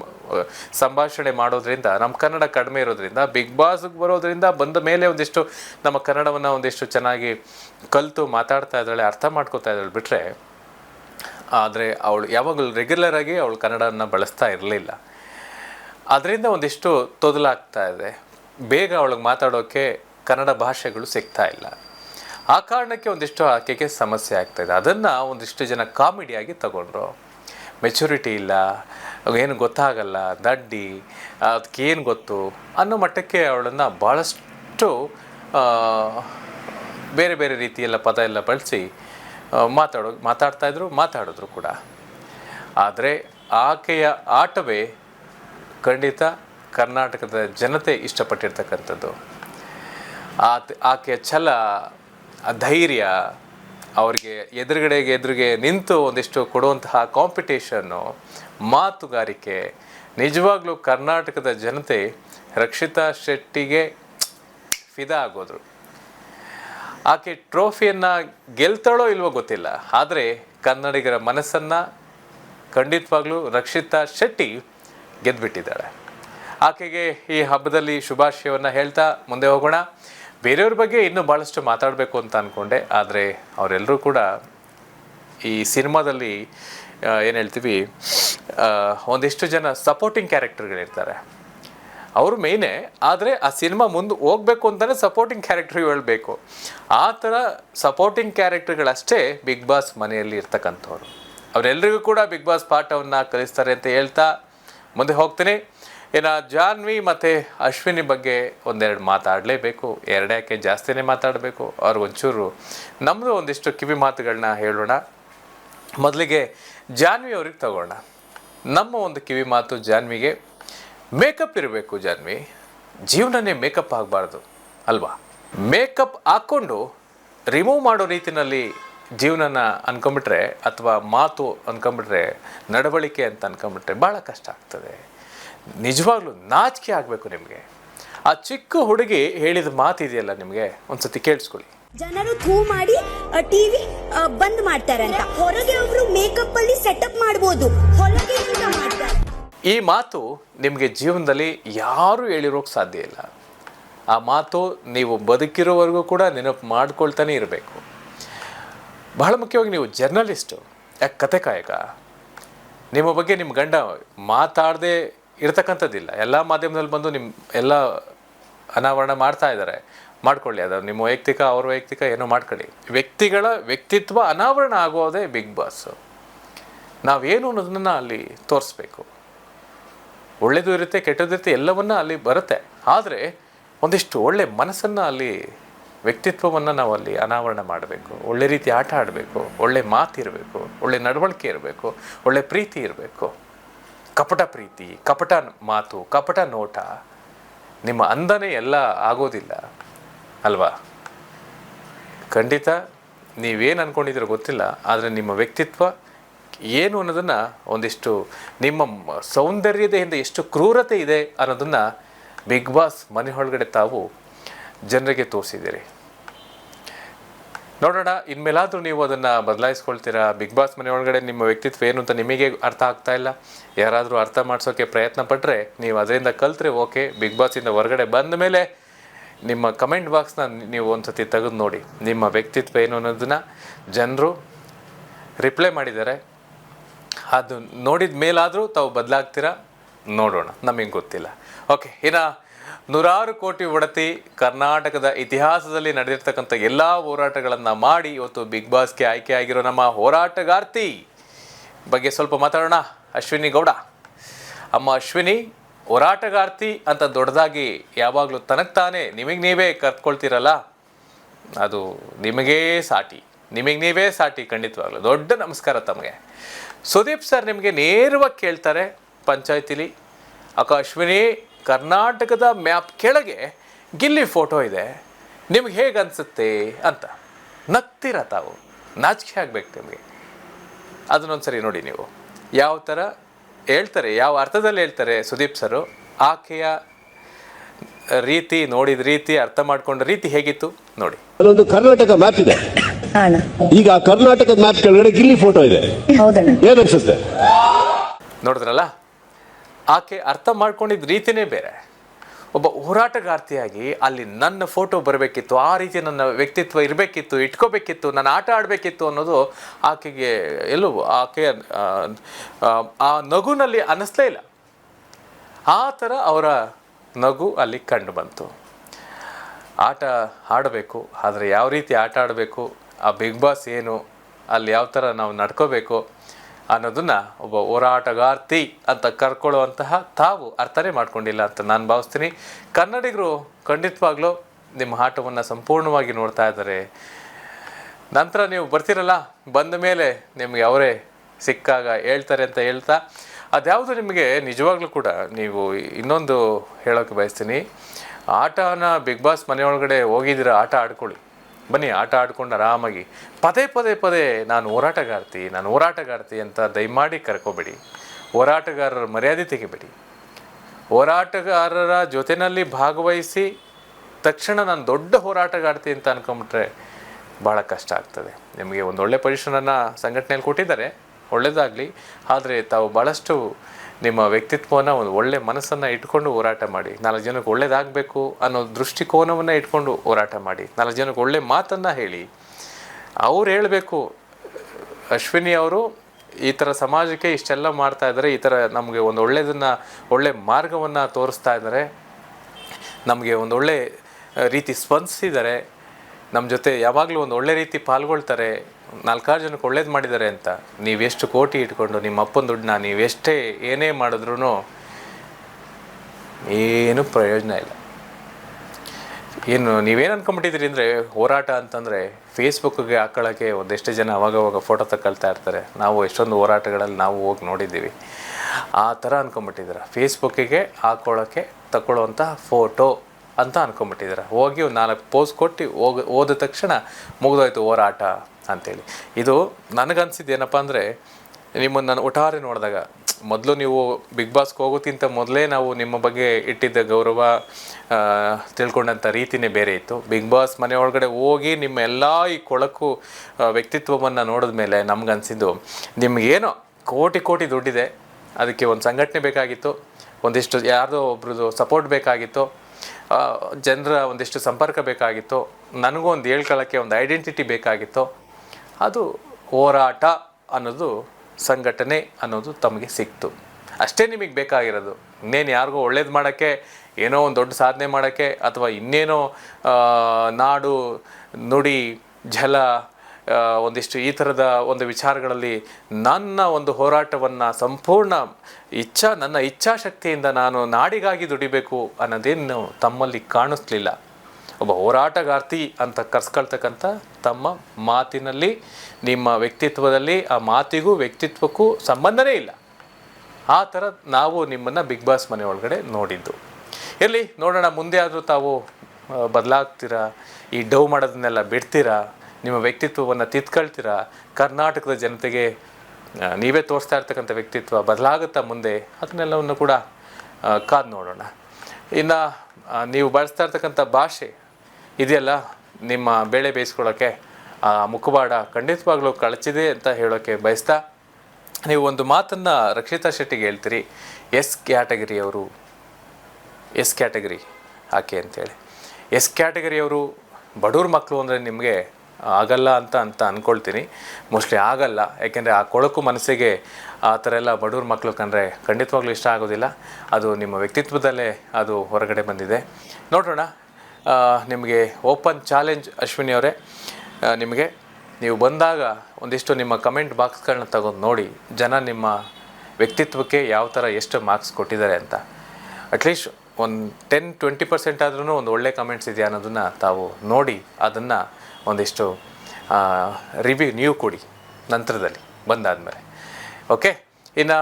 [SPEAKER 1] ಸಂಭಾಷಣೆ ಮಾಡೋದ್ರಿಂದ ನಮ್ಮ ಕನ್ನಡ ಕಡಿಮೆ ಇರೋದ್ರಿಂದ ಬಿಗ್ ಬಾಸ್ಗೆ ಬರೋದ್ರಿಂದ ಬಂದ ಮೇಲೆ ಒಂದಿಷ್ಟು ನಮ್ಮ ಕನ್ನಡವನ್ನು ಒಂದಿಷ್ಟು ಚೆನ್ನಾಗಿ ಕಲಿತು ಮಾತಾಡ್ತಾ ಇದ್ದಾಳೆ, ಅರ್ಥ ಮಾಡ್ಕೋತಾ ಇದ್ದಾಳೆ ಬಿಟ್ಟರೆ ಆದರೆ ಅವಳು ಯಾವಾಗಲೂ ರೆಗ್ಯುಲರ್ ಆಗಿ ಅವಳು ಕನ್ನಡವನ್ನು ಬಳಸ್ತಾ ಇರಲಿಲ್ಲ. ಅದರಿಂದ ಒಂದಿಷ್ಟು ತೊದಲಾಗ್ತಾ ಇದೆ. ಬೇಗ ಅವಳಿಗೆ ಮಾತಾಡೋಕ್ಕೆ ಕನ್ನಡ ಭಾಷೆಗಳು ಸಿಗ್ತಾ ಇಲ್ಲ. ಆ ಕಾರಣಕ್ಕೆ ಒಂದಿಷ್ಟು ಆಕೆಗೆ ಸಮಸ್ಯೆ ಆಗ್ತಾ ಇದೆ. ಅದನ್ನು ಒಂದಿಷ್ಟು ಜನ ಕಾಮಿಡಿಯಾಗಿ ತಗೊಂಡ್ರು. ಮೆಚುರಿಟಿ ಇಲ್ಲ. ಏನು ಗೊತ್ತಾಗಲ್ಲ, ದಡ್ಡಿ ಅದಕ್ಕೇನು ಗೊತ್ತು? ಅನ್ನೋ ಮಟ್ಟಕ್ಕೆ ಅವಳನ್ನು ಭಾಳಷ್ಟು ಬೇರೆ ಬೇರೆ ರೀತಿಯೆಲ್ಲ ಪದ ಎಲ್ಲ ಬಳಸಿ ಮಾತಾಡೋ, ಮಾತಾಡ್ತಾ ಇದ್ರು, ಮಾತಾಡಿದ್ರು ಕೂಡ. ಆದರೆ ಆಕೆಯ ಆಟವೇ ಖಂಡಿತ ಕರ್ನಾಟಕದ ಜನತೆ ಇಷ್ಟಪಟ್ಟಿರ್ತಕ್ಕಂಥದ್ದು. ಆತ, ಆಕೆಯ ಛಲ ಧೈರ್ಯ ಅವರಿಗೆ ಎದುರುಗಡೆಗೆ ಎದುರಿಗೆ ನಿಂತು ಒಂದಿಷ್ಟು ಕೊಡುವಂತಹ ಕಾಂಪಿಟೇಷನ್ನು ಮಾತುಗಾರಿಕೆ, ನಿಜವಾಗ್ಲೂ ಕರ್ನಾಟಕದ ಜನತೆ ರಕ್ಷಿತಾ ಶೆಟ್ಟಿಗೆ ಫಿದಾ ಆಗೋದ್ರು. ಆಕೆ ಟ್ರೋಫಿಯನ್ನು ಗೆಲ್ತಾಳೋ ಇಲ್ವೋ ಗೊತ್ತಿಲ್ಲ. ಆದರೆ ಕನ್ನಡಿಗರ ಮನಸ್ಸನ್ನು ಖಂಡಿತವಾಗ್ಲೂ ರಕ್ಷಿತಾ ಶೆಟ್ಟಿ ಗೆದ್ದುಬಿಟ್ಟಿದ್ದಾಳೆ ಆಕೆಗೆ ಈ ಹಬ್ಬದಲ್ಲಿ ಶುಭಾಶಯವನ್ನು ಹೇಳ್ತಾ ಮುಂದೆ ಹೋಗೋಣ. ಬೇರೆಯವ್ರ ಬಗ್ಗೆ ಇನ್ನೂ ಭಾಳಷ್ಟು ಮಾತಾಡಬೇಕು ಅಂತ ಅಂದ್ಕೊಂಡೆ ಆದರೆ ಅವರೆಲ್ಲರೂ ಕೂಡ ಈ ಸಿನಿಮಾದಲ್ಲಿ ಏನು ಹೇಳ್ತೀವಿ ಒಂದಿಷ್ಟು ಜನ ಸಪೋರ್ಟಿಂಗ್ ಕ್ಯಾರೆಕ್ಟರ್ಗಳಿರ್ತಾರೆ ಅವರು ಮೇಯ್ನೇ ಆದರೆ ಆ ಸಿನಿಮಾ ಮುಂದೆ ಹೋಗ್ಬೇಕು ಅಂತಲೇ ಸಪೋರ್ಟಿಂಗ್ ಕ್ಯಾರೆಕ್ಟರ್ ಹೇಳಬೇಕು. ಆ ಥರ ಸಪೋರ್ಟಿಂಗ್ ಕ್ಯಾರೆಕ್ಟರ್ಗಳಷ್ಟೇ ಬಿಗ್ ಬಾಸ್ ಮನೆಯಲ್ಲಿ ಇರ್ತಕ್ಕಂಥವ್ರು. ಅವರೆಲ್ಲರಿಗೂ ಕೂಡ ಬಿಗ್ ಬಾಸ್ ಪಾಠವನ್ನು ಕಲಿಸ್ತಾರೆ ಅಂತ ಹೇಳ್ತಾ ಮುಂದೆ ಹೋಗ್ತೀನಿ. ಇನ್ನು ಜಾನ್ವಿ ಮತ್ತು ಅಶ್ವಿನಿ ಬಗ್ಗೆ ಒಂದೆರಡು ಮಾತಾಡಲೇಬೇಕು. ಎರಡ್ಯಾಕೆ ಜಾಸ್ತಿನೇ ಮಾತಾಡಬೇಕು. ಅವ್ರಿಗೊಂಚೂರು ನಮ್ಮದು ಒಂದಿಷ್ಟು ಕಿವಿ ಮಾತುಗಳನ್ನ ಹೇಳೋಣ. ಮೊದಲಿಗೆ ಜಾನ್ವಿ ಅವ್ರಿಗೆ ತಗೋಣ ನಮ್ಮ ಒಂದು ಕಿವಿ ಮಾತು ಜಾನ್ವಿಗೆ, ಮೇಕಪ್ ಇರಬೇಕು ಜಾನ್ವಿ. ಜೀವನನೇ ಮೇಕಪ್ ಆಗಬಾರ್ದು. ಅಲ್ವಾ? ಮೇಕಪ್ ಹಾಕ್ಕೊಂಡು ರಿಮೂವ್ ಮಾಡೋ ರೀತಿನಲ್ಲಿ ಜೀವನನ ಅಂದ್ಕೊಂಬಿಟ್ರೆ ಅಥವಾ ಮಾತು ಅನ್ಕೊಂಬಿಟ್ರೆ ನಡವಳಿಕೆ ಅಂತ ಅಂದ್ಕೊಂಬಿಟ್ರೆ ಭಾಳ ಕಷ್ಟ ಆಗ್ತದೆ. ನಿಜವಾಗ್ಲೂ ನಾಚಿಕೆ ಆಗಬೇಕು ನಿಮಗೆ. ಆ ಚಿಕ್ಕ ಹುಡುಗಿ ಹೇಳಿದ ಮಾತಿದೆಯಲ್ಲ ನಿಮಗೆ? ಒಂದ್ಸತಿ ಕೇಳಿಸ್ಕೊಳ್ಳಿ.
[SPEAKER 3] ಜನರು ಥೂ ಮಾಡಿ ಟಿವಿ ಬಂದ್ ಮಾಡ್ತಾರೆ ಅಂತ. ಹೊರಗೆ ಅವರು ಮೇಕಪ್ ಅಲ್ಲಿ ಸೆಟಪ್ ಮಾಡಬಹುದು ಹೊರಗೆ ಮಾಡ್ತಾರೆ.
[SPEAKER 1] ಈ ಮಾತು ನಿಮಗೆ ಜೀವನದಲ್ಲಿ ಯಾರೂ ಹೇಳಿರೋಕೆ ಸಾಧ್ಯ ಇಲ್ಲ. ಆ ಮಾತು ನೀವು ಬದುಕಿರೋವರೆಗೂ ಕೂಡ ನೆನಪು ಮಾಡ್ಕೊಳ್ತಾನೆ ಇರಬೇಕು. ಬಹಳ ಮುಖ್ಯವಾಗಿ ನೀವು ಜರ್ನಲಿಸ್ಟು ಯಾಕೆ ಕತೆ ಕಾಯಕ? ನಿಮ್ಮ ಬಗ್ಗೆ ನಿಮ್ಮ ಗಂಡ ಮಾತಾಡದೆ ಇರ್ತಕ್ಕಂಥದ್ದಿಲ್ಲ. ಎಲ್ಲ ಮಾಧ್ಯಮದಲ್ಲಿ ಬಂದು ನಿಮ್ಮ ಎಲ್ಲ ಅನಾವರಣ ಮಾಡ್ತಾ ಇದ್ದಾರೆ ಮಾಡ್ಕೊಳ್ಳಿ, ಅದು ನಿಮ್ಮ ವೈಯಕ್ತಿಕ, ಅವ್ರ ವೈಯಕ್ತಿಕ ಏನೋ ಮಾಡ್ಕೊಳ್ಳಿ. ವ್ಯಕ್ತಿಗಳ ವ್ಯಕ್ತಿತ್ವ ಅನಾವರಣ ಆಗೋದೇ ಬಿಗ್ ಬಾಸ್. ನಾವೇನು ಅನ್ನೋದನ್ನ ಅಲ್ಲಿ ತೋರಿಸ್ಬೇಕು. ಒಳ್ಳೆಯದು ಇರುತ್ತೆ, ಕೆಟ್ಟದ್ದು ಇರುತ್ತೆ, ಎಲ್ಲವನ್ನ ಅಲ್ಲಿ ಬರುತ್ತೆ. ಆದರೆ ಒಂದಿಷ್ಟು ಒಳ್ಳೆ ಮನಸ್ಸನ್ನು ಅಲ್ಲಿ, ವ್ಯಕ್ತಿತ್ವವನ್ನು ನಾವು ಅಲ್ಲಿ ಅನಾವರಣ ಮಾಡಬೇಕು. ಒಳ್ಳೆ ರೀತಿ ಆಟ ಆಡಬೇಕು. ಒಳ್ಳೆ ಮಾತಿರಬೇಕು. ಒಳ್ಳೆ ನಡವಳಿಕೆ ಇರಬೇಕು. ಒಳ್ಳೆ ಪ್ರೀತಿ ಇರಬೇಕು. ಕಪಟ ಪ್ರೀತಿ, ಕಪಟ ಮಾತು, ಕಪಟ ನೋಟ ನಿಮ್ಮ ಅಂದನೆ ಎಲ್ಲ ಆಗೋದಿಲ್ಲ, ಅಲ್ವಾ? ಖಂಡಿತ ನೀವೇನು ಅಂದ್ಕೊಂಡಿದ್ದೀರೋ ಗೊತ್ತಿಲ್ಲ, ಆದರೆ ನಿಮ್ಮ ವ್ಯಕ್ತಿತ್ವ ಏನು ಅನ್ನೋದನ್ನು ಒಂದಿಷ್ಟು ನಿಮ್ಮ ಸೌಂದರ್ಯದ ಹಿಂದೆ ಎಷ್ಟು ಕ್ರೂರತೆ ಇದೆ ಅನ್ನೋದನ್ನು ಬಿಗ್ ಬಾಸ್ ಮನೆ ಒಳಗಡೆ ತಾವು ಜನರಿಗೆ ತೋರಿಸಿದ್ದೀರಿ. ನೋಡೋಣ, ಇನ್ಮೇಲಾದರೂ ನೀವು ಅದನ್ನು ಬದಲಾಯಿಸ್ಕೊಳ್ತೀರಾ? ಬಿಗ್ ಬಾಸ್ ಮನೆ ಒಳಗಡೆ ನಿಮ್ಮ ವ್ಯಕ್ತಿತ್ವ ಏನು ಅಂತ ನಿಮಗೆ ಅರ್ಥ ಆಗ್ತಾ ಇಲ್ಲ. ಯಾರಾದರೂ ಅರ್ಥ ಮಾಡಿಸೋಕ್ಕೆ ಪ್ರಯತ್ನ ಪಟ್ಟರೆ ನೀವು ಅದರಿಂದ ಕಲ್ತ್ರೆ ಓಕೆ, ಬಿಗ್ ಬಾಸಿಂದ ಹೊರಗಡೆ ಬಂದ ಮೇಲೆ ನಿಮ್ಮ ಕಮೆಂಟ್ ಬಾಕ್ಸ್ನ ನೀವು ಒಂದು ಸತಿ ತೆಗೆದು ನೋಡಿ. ನಿಮ್ಮ ವ್ಯಕ್ತಿತ್ವ ಏನು ಅನ್ನೋದನ್ನು ಜನರು ರಿಪ್ಲೈ ಮಾಡಿದ್ದಾರೆ. ಅದು ನೋಡಿದ ಮೇಲಾದರೂ ತಾವು ಬದಲಾಗ್ತೀರಾ? ನೋಡೋಣ, ನಮಗೆ ಗೊತ್ತಿಲ್ಲ. ಓಕೆ, ಇನ್ನು ನೂರಾರು ಕೋಟಿ ಒಡತಿ ಕರ್ನಾಟಕದ ಇತಿಹಾಸದಲ್ಲಿ ನಡೆದಿರ್ತಕ್ಕಂಥ ಎಲ್ಲ ಹೋರಾಟಗಳನ್ನು ಮಾಡಿ ಇವತ್ತು ಬಿಗ್ ಬಾಸ್ಗೆ ಆಯ್ಕೆ ಆಗಿರೋ ನಮ್ಮ ಹೋರಾಟಗಾರ್ತಿ ಬಗ್ಗೆ ಸ್ವಲ್ಪ ಮಾತಾಡೋಣ. ಅಶ್ವಿನಿ ಗೌಡ. ಅಮ್ಮ ಅಶ್ವಿನಿ, ಹೋರಾಟಗಾರ್ತಿ ಅಂತ ದೊಡ್ಡದಾಗಿ ಯಾವಾಗಲೂ ತನಗೆ ತಾನೇ ನಿಮಗೆ ನೀವೇ ಕರ್ತ್ಕೊಳ್ತೀರಲ್ಲ ಅದು ನಿಮಗೇ ಸಾಟಿ. ನಿಮಗೆ ನೀವೇ ಸಾಟಿ ಖಂಡಿತವಾಗ್ಲು. ದೊಡ್ಡ ನಮಸ್ಕಾರ ತಮಗೆ. ಸುದೀಪ್ ಸರ್ ನಿಮಗೆ ನೇರವಾಗಿ ಕೇಳ್ತಾರೆ ಪಂಚಾಯತಿಲಿ. ಅಕ್ಕ ಅಶ್ವಿನಿ ಕರ್ನಾಟಕದ ಮ್ಯಾಪ್ ಕೆಳಗೆ ಗಿಲ್ಲಿ ಫೋಟೋ ಇದೆ. ನಿಮ್ಗೆ ಹೇಗೆ ಅನಿಸುತ್ತೆ ಅಂತ. ನಗ್ತೀರ ತಾವು? ನಾಚಿಕೆ ಆಗ್ಬೇಕು ನಿಮಗೆ. ಅದನ್ನೊಂದ್ಸರಿ ನೋಡಿ ನೀವು. ಯಾವ ಥರ ಹೇಳ್ತಾರೆ ಯಾವ ಅರ್ಥದಲ್ಲಿ ಹೇಳ್ತಾರೆ ಸುದೀಪ್ ಸರು? ಆಕೆಯ ರೀತಿ ನೋಡಿದ ರೀತಿ ಅರ್ಥ ಮಾಡ್ಕೊಂಡ ರೀತಿ ಹೇಗಿತ್ತು? ನೋಡಿ.
[SPEAKER 2] ಅದೊಂದು ಕರ್ನಾಟಕ ಮ್ಯಾಪ್ ಇದೆ. ಈಗ ಆ ಕರ್ನಾಟಕದ ಮ್ಯಾಪ್ ಕೆಳಗಡೆ ಗಿಲ್ಲಿ ಫೋಟೋ ಇದೆ.
[SPEAKER 4] ಹೌದಣ್ಣ.
[SPEAKER 2] ಏನ್ ಅನ್ಸುತ್ತೆ?
[SPEAKER 1] ನೋಡಿದ್ರಲ್ಲ? ಆಕೆ ಅರ್ಥ ಮಾಡ್ಕೊಂಡಿದ್ದ ರೀತಿನೇ ಬೇರೆ. ಒಬ್ಬ ಹೋರಾಟಗಾರ್ತಿಯಾಗಿ ಅಲ್ಲಿ ನನ್ನ ಫೋಟೋ ಬರಬೇಕಿತ್ತು, ಆ ರೀತಿ ನನ್ನ ವ್ಯಕ್ತಿತ್ವ ಇರಬೇಕಿತ್ತು, ಇಟ್ಕೋಬೇಕಿತ್ತು, ನಾನು ಆಟ ಆಡಬೇಕಿತ್ತು ಅನ್ನೋದು ಆಕೆಗೆ ಎಲ್ಲೂ ಆಕೆ, ಆ ನಗುನಲ್ಲಿ ಅನ್ನಿಸ್ಲೇ ಇಲ್ಲ. ಆ ಥರ ಅವರ ನಗು ಅಲ್ಲಿ ಕಂಡು ಬಂತು. ಆಟ ಆಡಬೇಕು, ಆದರೆ ಯಾವ ರೀತಿ ಆಟ ಆಡಬೇಕು, ಆ ಬಿಗ್ ಬಾಸ್ ಏನು, ಅಲ್ಲಿ ಯಾವ ಥರ ನಾವು ನಡ್ಕೋಬೇಕು ಅನ್ನೋದನ್ನು ಒಬ್ಬ ಹೋರಾಟಗಾರ್ತಿ ಅಂತ ಕರ್ಕೊಳ್ಳುವಂತಹ ತಾವು ಅರ್ಥನೇ ಮಾಡ್ಕೊಂಡಿಲ್ಲ ಅಂತ ನಾನು ಭಾವಿಸ್ತೀನಿ. ಕನ್ನಡಿಗರು ಖಂಡಿತವಾಗ್ಲೂ ನಿಮ್ಮ ಆಟವನ್ನು ಸಂಪೂರ್ಣವಾಗಿ ನೋಡ್ತಾ ಇದ್ದಾರೆ. ನಂತರ ನೀವು ಬರ್ತೀರಲ್ಲ, ಬಂದ ಮೇಲೆ ನಿಮಗೆ ಅವರೇ ಸಿಕ್ಕಾಗ ಹೇಳ್ತಾರೆ ಅಂತ ಹೇಳ್ತಾ, ಅದ್ಯಾವುದು ನಿಮಗೆ ನಿಜವಾಗ್ಲೂ ಕೂಡ ನೀವು ಇನ್ನೊಂದು ಹೇಳೋಕ್ಕೆ ಬಯಸ್ತೀನಿ. ಆಟನ ಬಿಗ್ ಬಾಸ್ ಮನೆಯೊಳಗಡೆ ಹೋಗಿದ್ದೀರ, ಆಟ ಆಡ್ಕೊಳ್ಳಿ. ಬನ್ನಿ, ಆಟ ಆಡ್ಕೊಂಡು ಆರಾಮಾಗಿ. ಪದೇ ಪದೇ ಪದೇ ನಾನು ಹೋರಾಟಗಾರ್ತಿ ನಾನು ಹೋರಾಟಗಾರ್ತಿ ಅಂತ ದಯಮಾಡಿ ಕರ್ಕೋಬೇಡಿ. ಹೋರಾಟಗಾರರ ಮರ್ಯಾದೆ ತೆಗಿಬೇಡಿ. ಹೋರಾಟಗಾರರ ಜೊತೆಯಲ್ಲಿ ಭಾಗವಹಿಸಿ ತಕ್ಷಣ ನಾನು ದೊಡ್ಡ ಹೋರಾಟಗಾರ್ತಿ ಅಂತ ಅನ್ಕೊಂಬಿಟ್ರೆ ಭಾಳ ಕಷ್ಟ ಆಗ್ತದೆ. ನಿಮಗೆ ಒಂದು ಒಳ್ಳೆ ಪೊಸಿಷನನ್ನು ಸಂಘಟನೆಯಲ್ಲಿ ಕೊಟ್ಟಿದ್ದಾರೆ. ಒಳ್ಳೆಯದಾಗಲಿ ಆದರೆ ತಾವು ಭಾಳಷ್ಟು ನಿಮ್ಮ ವ್ಯಕ್ತಿತ್ವವನ್ನು ಒಂದು ಒಳ್ಳೆ ಮನಸ್ಸನ್ನು ಇಟ್ಕೊಂಡು ಹೋರಾಟ ಮಾಡಿ. ನಾಲ್ಕು ಜನಕ್ಕೆ ಒಳ್ಳೇದಾಗಬೇಕು ಅನ್ನೋ ದೃಷ್ಟಿಕೋನವನ್ನು ಇಟ್ಕೊಂಡು ಹೋರಾಟ ಮಾಡಿ. ನಾಲ್ಕು ಜನಕ್ಕೆ ಒಳ್ಳೆ ಮಾತನ್ನು ಹೇಳಿ. ಅವ್ರು ಹೇಳಬೇಕು, ಅಶ್ವಿನಿ ಅವರು ಈ ಥರ ಸಮಾಜಕ್ಕೆ ಇಷ್ಟೆಲ್ಲ ಮಾಡ್ತಾ ಇದ್ದಾರೆ, ಈ ಥರ ನಮಗೆ ಒಂದು ಒಳ್ಳೆಯದನ್ನು ಒಳ್ಳೆ ಮಾರ್ಗವನ್ನು ತೋರಿಸ್ತಾ ಇದ್ದಾರೆ, ನಮಗೆ ಒಂದು ಒಳ್ಳೆ ರೀತಿ ಸ್ಪಂದಿಸಿದ್ದಾರೆ ನಮ್ಮ ಜೊತೆ ಯಾವಾಗಲೂ ಒಂದು ಒಳ್ಳೆ ರೀತಿ ಪಾಲ್ಗೊಳ್ತಾರೆ. ನಾಲ್ಕಾರು ಜನಕ್ಕೆ ಒಳ್ಳೇದು ಮಾಡಿದ್ದಾರೆ ಅಂತ. ನೀವೆಷ್ಟು ಕೋಟಿ ಇಟ್ಕೊಂಡು ನಿಮ್ಮ ಅಪ್ಪನ ದುಡ್ಡನ್ನ ನೀವೆಷ್ಟೇ ಏನೇ ಮಾಡಿದ್ರೂ ಏನು ಪ್ರಯೋಜನ ಇಲ್ಲ. ಏನು ನೀವೇನು ಅಂದ್ಕೊಂಬಿಟ್ಟಿದ್ರಿ ಅಂದರೆ ಹೋರಾಟ ಅಂತಂದರೆ ಫೇಸ್ಬುಕ್ಗೆ ಹಾಕೊಳ್ಳೋಕ್ಕೆ ಒಂದೆಷ್ಟು ಜನ ಅವಾಗವಾಗ ಫೋಟೋ ತಗೊಳ್ತಾ ಇರ್ತಾರೆ. ನಾವು ಎಷ್ಟೊಂದು ಹೋರಾಟಗಳಲ್ಲಿ ನಾವು ಹೋಗಿ ನೋಡಿದ್ದೀವಿ. ಆ ಥರ ಅಂದ್ಕೊಂಬಿಟ್ಟಿದ್ದೀರ ಫೇಸ್ಬುಕ್ಕಿಗೆ ಹಾಕೊಳ್ಳೋಕ್ಕೆ ತಗೊಳ್ಳೋವಂಥ ಫೋಟೋ. ಅಂತ ಅನ್ಕೊಂಬಿಟ್ಟಿದ್ದೀರ ಹೋಗಿ ನಾಲ್ಕು ಪೋಸ್ ಕೊಟ್ಟು ಹೋಗ, ಹೋದ ತಕ್ಷಣ ಮುಗಿದೋಯ್ತು ಹೋರಾಟ ಅಂತೇಳಿ. ಇದು ನನಗನ್ಸಿದ್ದು ಏನಪ್ಪ ಅಂದರೆ, ನಿಮ್ಮನ್ನು ನಾನು ಒಟ್ಟಾರೆ ನೋಡಿದಾಗ, ಮೊದಲು ನೀವು ಬಿಗ್ ಬಾಸ್ಗೆ ಹೋಗೋಕ್ಕಿಂತ ಮೊದಲೇ ನಾವು ನಿಮ್ಮ ಬಗ್ಗೆ ಇಟ್ಟಿದ್ದ ಗೌರವ ತಿಳ್ಕೊಂಡಂಥ ರೀತಿನೇ ಬೇರೆ ಇತ್ತು. ಬಿಗ್ ಬಾಸ್ ಮನೆ ಒಳಗಡೆ ಹೋಗಿ ನಿಮ್ಮ ಎಲ್ಲ ಈ ಕೊಳಕು ವ್ಯಕ್ತಿತ್ವವನ್ನು ನೋಡಿದ ಮೇಲೆ ನಮಗನ್ಸಿದ್ದು ನಿಮಗೇನೋ ಕೋಟಿ ಕೋಟಿ ದುಡ್ಡಿದೆ, ಅದಕ್ಕೆ ಒಂದು ಸಂಘಟನೆ ಬೇಕಾಗಿತ್ತು, ಒಂದಿಷ್ಟು ಯಾರ್ದೋ ಒಬ್ರದ್ದು ಸಪೋರ್ಟ್ ಬೇಕಾಗಿತ್ತು ಜನರ ಒಂದಿಷ್ಟು ಸಂಪರ್ಕ ಬೇಕಾಗಿತ್ತು ನನಗೂ ಒಂದು ಹೇಳ್ಕೊಳ್ಳೋಕ್ಕೆ ಒಂದು ಐಡೆಂಟಿಟಿ ಬೇಕಾಗಿತ್ತು. ಅದು ಹೋರಾಟ ಅನ್ನೋದು ಸಂಘಟನೆ ಅನ್ನೋದು ತಮಗೆ ಸಿಕ್ತು. ಅಷ್ಟೇ ನಿಮಗೆ ಬೇಕಾಗಿರೋದು. ಇನ್ನೇನು ಯಾರಿಗೂ ಒಳ್ಳೇದು ಮಾಡೋಕ್ಕೆ ಏನೋ ಒಂದು ದೊಡ್ಡ ಸಾಧನೆ ಮಾಡೋಕ್ಕೆ ಅಥವಾ ಇನ್ನೇನೋ ನಾಡು ನುಡಿ ಆ, ಒಂದಿಷ್ಟು ಈ ಥರದ ಒಂದು ವಿಚಾರಗಳಲ್ಲಿ ನನ್ನ ಒಂದು ಹೋರಾಟವನ್ನು ಸಂಪೂರ್ಣ ಇಚ್ಛಾ, ನನ್ನ ಇಚ್ಛಾಶಕ್ತಿಯಿಂದ ನಾನು ನಾಡಿಗಾಗಿ ದುಡಿಬೇಕು ಅನ್ನೋದೇನು ತಮ್ಮಲ್ಲಿ ಕಾಣಿಸ್ಲಿಲ್ಲ. ಒಬ್ಬ ಹೋರಾಟಗಾರ್ತಿ ಅಂತ ಕರ್ಸ್ಕೊಳ್ತಕ್ಕಂಥ ತಮ್ಮ ಮಾತಿನಲ್ಲಿ, ನಿಮ್ಮ ವ್ಯಕ್ತಿತ್ವದಲ್ಲಿ, ಆ ಮಾತಿಗೂ ವ್ಯಕ್ತಿತ್ವಕ್ಕೂ ಸಂಬಂಧನೇ ಇಲ್ಲ. ಆ ಥರ ನಾವು ನಿಮ್ಮನ್ನು ಬಿಗ್ ಬಾಸ್ ಮನೆ ಒಳಗಡೆ ನೋಡಿದ್ದು. ಎಲ್ಲಿ ನೋಡೋಣ, ಮುಂದೆ ಆದರೂ ತಾವು ಬದಲಾಗ್ತೀರಾ? ಈ ಡವ್ ಮಾಡೋದನ್ನೆಲ್ಲ ಬಿಡ್ತೀರಾ? ನಿಮ್ಮ ವ್ಯಕ್ತಿತ್ವವನ್ನು ತಿತ್ಕೊಳ್ತೀರಾ? ಕರ್ನಾಟಕದ ಜನತೆಗೆ ನೀವೇ ತೋರಿಸ್ತಾ ಇರ್ತಕ್ಕಂಥ ವ್ಯಕ್ತಿತ್ವ ಬದಲಾಗುತ್ತಾ ಮುಂದೆ? ಅದನ್ನೆಲ್ಲವನ್ನು ಕೂಡ ಕಾದು ನೋಡೋಣ. ಇನ್ನು ನೀವು ಬಳಸ್ತಾ ಇರ್ತಕ್ಕಂಥ ಭಾಷೆ ಇದೆಯಲ್ಲ ನಿಮ್ಮ ಬೇಳೆ ಬೇಯಿಸ್ಕೊಳ್ಳೋಕ್ಕೆ ಮುಖವಾಡ ಖಂಡಿತವಾಗ್ಲೂ ಕಳಚಿದೆ ಅಂತ ಹೇಳೋಕ್ಕೆ ಬಯಸ್ತಾ, ನೀವು ಒಂದು ಮಾತನ್ನು ರಕ್ಷಿತಾ ಶೆಟ್ಟಿಗೆ ಹೇಳ್ತೀರಿ. ಎಸ್ ಕ್ಯಾಟಗರಿಯವರು ಎಸ್ ಕ್ಯಾಟಗರಿ ಆಕೆ ಅಂತೇಳಿ. ಎಸ್ ಕ್ಯಾಟಗರಿಯವರು ಬಡವ್ರ ಮಕ್ಕಳು ಅಂದರೆ ನಿಮಗೆ ಆಗಲ್ಲ ಅಂತ ಅಂತ ಅಂದ್ಕೊಳ್ತೀನಿ ಮೋಸ್ಟ್ಲಿ ಆಗಲ್ಲ. ಯಾಕೆಂದರೆ ಆ ಕೊಳಕು ಮನಸ್ಸಿಗೆ ಆ ಥರ ಎಲ್ಲ ಬಡವ್ರ ಮಕ್ಕಳು ಕಂಡ್ರೆ ಖಂಡಿತವಾಗ್ಲೂ ಇಷ್ಟ ಆಗೋದಿಲ್ಲ. ಅದು ನಿಮ್ಮ ವ್ಯಕ್ತಿತ್ವದಲ್ಲೇ ಅದು ಹೊರಗಡೆ ಬಂದಿದೆ. ನೋಡೋಣ. ನಿಮಗೆ ಓಪನ್ ಚಾಲೆಂಜ್ ಅಶ್ವಿನಿ ಅವರೇ. ನಿಮಗೆ ನೀವು ಬಂದಾಗ ಒಂದಿಷ್ಟು ನಿಮ್ಮ ಕಮೆಂಟ್ ಬಾಕ್ಸ್ಗಳನ್ನ ತಗೊಂಡು ನೋಡಿ ಜನ ನಿಮ್ಮ ವ್ಯಕ್ತಿತ್ವಕ್ಕೆ ಯಾವ ಥರ ಎಷ್ಟು ಮಾರ್ಕ್ಸ್ ಕೊಟ್ಟಿದ್ದಾರೆ ಅಂತ. ಅಟ್ಲೀಸ್ಟ್ ಒಂದು ಟೆನ್ ಟ್ವೆಂಟಿ ಪರ್ಸೆಂಟ್ ಆದ್ರೂ ಒಂದು ಒಳ್ಳೆ ಕಮೆಂಟ್ಸ್ ಇದೆಯಾ ಅನ್ನೋದನ್ನು ತಾವು ನೋಡಿ ಅದನ್ನು ಒಂದಿಷ್ಟು ರಿವ್ಯೂ ನೀವು ಕೊಡಿ ನಂತರದಲ್ಲಿ ಬಂದಾದಮೇಲೆ. ಓಕೆ ಇನ್ನು,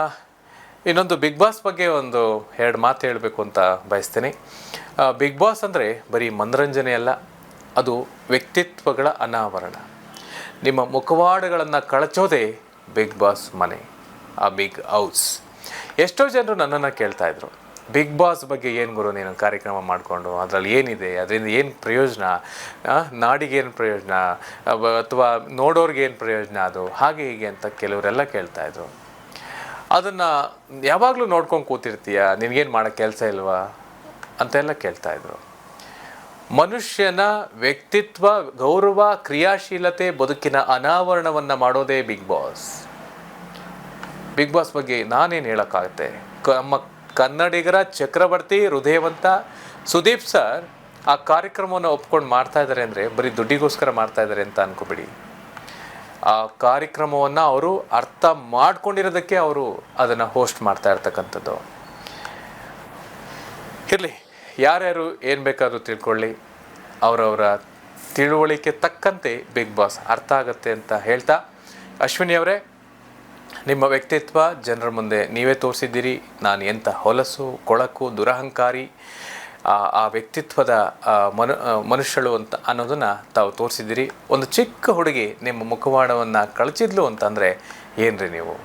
[SPEAKER 1] ಇನ್ನೊಂದು ಬಿಗ್ ಬಾಸ್ ಬಗ್ಗೆ ಒಂದು ಎರಡು ಮಾತು ಹೇಳಬೇಕು ಅಂತ ಬಯಸ್ತೀನಿ. ಬಿಗ್ ಬಾಸ್ ಅಂದರೆ ಬರೀ ಮನರಂಜನೆ ಅಲ್ಲ, ಅದು ವ್ಯಕ್ತಿತ್ವಗಳ ಅನಾವರಣ. ನಿಮ್ಮ ಮುಖವಾಡಗಳನ್ನು ಕಳಚೋದೇ ಬಿಗ್ ಬಾಸ್ ಮನೆ, ಆ ಬಿಗ್ ಹೌಸ್ ಎಷ್ಟೋ ಜನರು ನನ್ನನ್ನು ಕೇಳ್ತಾ ಇದ್ರು. ಬಿಗ್ ಬಾಸ್ ಬಗ್ಗೆ ಏನು ಗುರು ನೀನು ಕಾರ್ಯಕ್ರಮ ಮಾಡಿಕೊಂಡು? ಅದರಲ್ಲಿ ಏನಿದೆ? ಅದರಿಂದ ಏನು ಪ್ರಯೋಜನ? ಏನು ಪ್ರಯೋಜನ? ಅಥವಾ ನೋಡೋರಿಗೆ ಏನು ಪ್ರಯೋಜನ ಅದು? ಹಾಗೆ ಹೀಗೆ ಅಂತ ಕೆಲವರೆಲ್ಲ ಕೇಳ್ತಾ ಇದ್ರು. ಅದನ್ನು ಯಾವಾಗಲೂ ನೋಡ್ಕೊಂಡು ಕೂತಿರ್ತೀಯ? ನಿನಗೇನು ಮಾಡೋ ಕೆಲಸ ಇಲ್ವಾ? ಅಂತೆಲ್ಲ ಕೇಳ್ತಾ ಇದ್ರು. ಮನುಷ್ಯನ ವ್ಯಕ್ತಿತ್ವ, ಗೌರವ, ಕ್ರಿಯಾಶೀಲತೆ, ಬದುಕಿನ ಅನಾವರಣವನ್ನು ಮಾಡೋದೇ ಬಿಗ್ ಬಾಸ್ ಬಿಗ್ ಬಾಸ್ ಬಗ್ಗೆ ನಾನೇನು ಹೇಳೋಕ್ಕಾಗತ್ತೆ? ನಮ್ಮ ಕನ್ನಡಿಗರ ಚಕ್ರವರ್ತಿ ಹೃದಯವಂತ ಸುದೀಪ್ ಸರ್ ಆ ಕಾರ್ಯಕ್ರಮವನ್ನು ಒಪ್ಕೊಂಡು ಮಾಡ್ತಾ ಇದ್ದಾರೆ ಅಂದರೆ, ಬರೀ ದುಡ್ಡಿಗೋಸ್ಕರ ಮಾಡ್ತಾ ಇದ್ದಾರೆ ಅಂತ ಅನ್ಕೋಬೇಡಿ. ಆ ಕಾರ್ಯಕ್ರಮವನ್ನು ಅವರು ಅರ್ಥ ಮಾಡ್ಕೊಂಡಿರೋದಕ್ಕೆ ಅವರು ಅದನ್ನು ಹೋಸ್ಟ್ ಮಾಡ್ತಾ ಇರ್ತಕ್ಕಂಥದ್ದು. ಇರಲಿ, ಯಾರ್ಯಾರು ಏನು ಬೇಕಾದರೂ ತಿಳ್ಕೊಳ್ಳಿ. ಅವರವರ ತಿಳುವಳಿಕೆ ತಕ್ಕಂತೆ ಬಿಗ್ ಬಾಸ್ ಅರ್ಥ ಆಗುತ್ತೆ ಅಂತ ಹೇಳ್ತಾ, ಅಶ್ವಿನಿ ಅವರೇ ನಿಮ್ಮ ವ್ಯಕ್ತಿತ್ವ ಜನರ ಮುಂದೆ ನೀವೇ ತೋರಿಸಿದ್ದೀರಿ. ನಾನು ಎಂಥ ಹೊಲಸು, ಕೊಳಕು, ದುರಹಂಕಾರಿ, ಆ ವ್ಯಕ್ತಿತ್ವದ ಮನು ಮನುಷ್ಯಳು ಅಂತ ಅನ್ನೋದನ್ನು ತಾವು ತೋರಿಸಿದ್ದೀರಿ. ಒಂದು ಚಿಕ್ಕ ಹುಡುಗಿ ನಿಮ್ಮ ಮುಖವಾಡವನ್ನು ಕಳಚಿದ್ಲು ಅಂತಂದರೆ ಏನ್ರಿ ನೀವು?